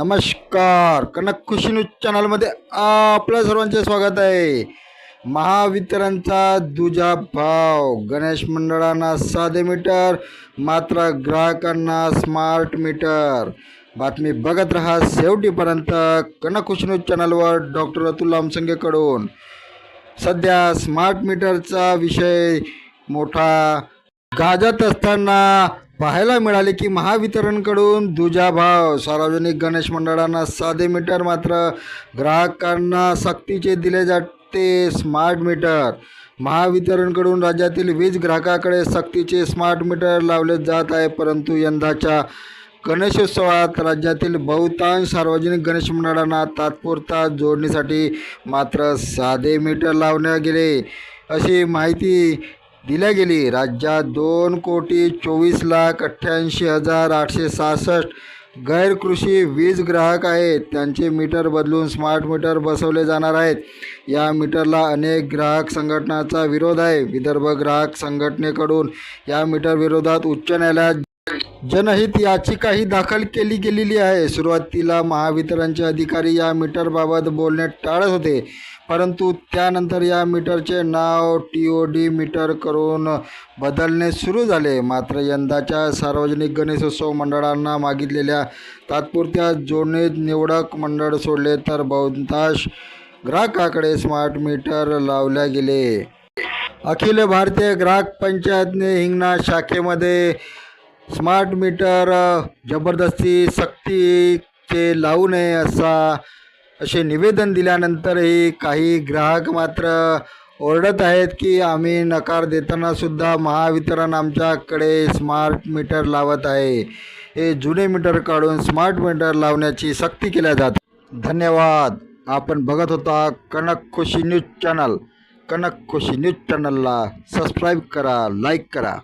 नमस्कार. कनक खुशी न्यूज चॅनलमध्ये आपल्या सर्वांचे स्वागत आहे. महावितरणचा दुजा भाव गणेश मंडळांना साधे मीटर मात्र ग्राहकांना स्मार्ट मीटर. बातमी बघत राहा शेवटीपर्यंत कनक खुशी न्यूज चॅनलवर डॉक्टर अतुल लामसंगेकडून सध्या स्मार्ट मीटरचा विषय मोठा गाजत असताना पाहायला मिळाले की महावितरणकडून दुजा भाव सार्वजनिक गणेश मंडळांना साधे मीटर मात्र. ग्राहकांना सक्तीचे दिले जाते स्मार्ट मीटर. महावितरणकडून राज्यातील वीज ग्राहकाकडे सक्तीचे स्मार्ट मीटर लावले जात आहे. परंतु यंदाच्या गणेशोत्सवात राज्यातील बहुतांश सार्वजनिक गणेश मंडळांना तात्पुरता जोडणीसाठी मात्र साधे मीटर लावण्यात गेले. अशी माहिती दिल्या गेली. राज्यात दोन कोटी चोवीस लाख अठ्ठ्याऐंशी हजार आठशे सहासष्ट गैरकृषी वीज ग्राहक आहेत. त्यांचे मीटर बदलून स्मार्ट मीटर बसवले जाणार आहेत. या मीटरला अनेक ग्राहक संघटनाचा विरोध आहे. विदर्भ ग्राहक संघटनेकडून या मीटर विरोधात उच्च न्यायालयात जनहित याचिकाही दाखल केली गेलेली आहे. सुरुवातीला महावितरणचे अधिकारी या मीटरबाबत बोलणे टाळत होते. परंतु त्यानंतर या मीटरचे नाव टी ओ डी मीटर करून बदलणे सुरू झाले. मात्र यंदाच्या सार्वजनिक गणेशोत्सव मंडळांना मागितलेल्या तात्पुरत्या जोडणीत निवडक मंडळ सोडले तर बहुतांश ग्राहकाकडे स्मार्ट मीटर लावल्या गेले. अखिल भारतीय ग्राहक पंचायतने हिंगणा शाखेमध्ये स्मार्ट मीटर जबरदस्ती सक्तीचे लावू नये असा असे निवेदन दिल्यानंतरही काही ग्राहक मात्र ओरडत आहेत की आम्ही नकार देतानासुद्धा महावितरण आमच्याकडे स्मार्ट मीटर लावत आहे. हे जुने मीटर काढून स्मार्ट मीटर लावण्याची सक्ती केल्या जात. धन्यवाद. आपण बघत होता Kanak Khushi news channel. Kanak Khushi news चॅनलला सबस्क्राईब करा लाईक करा.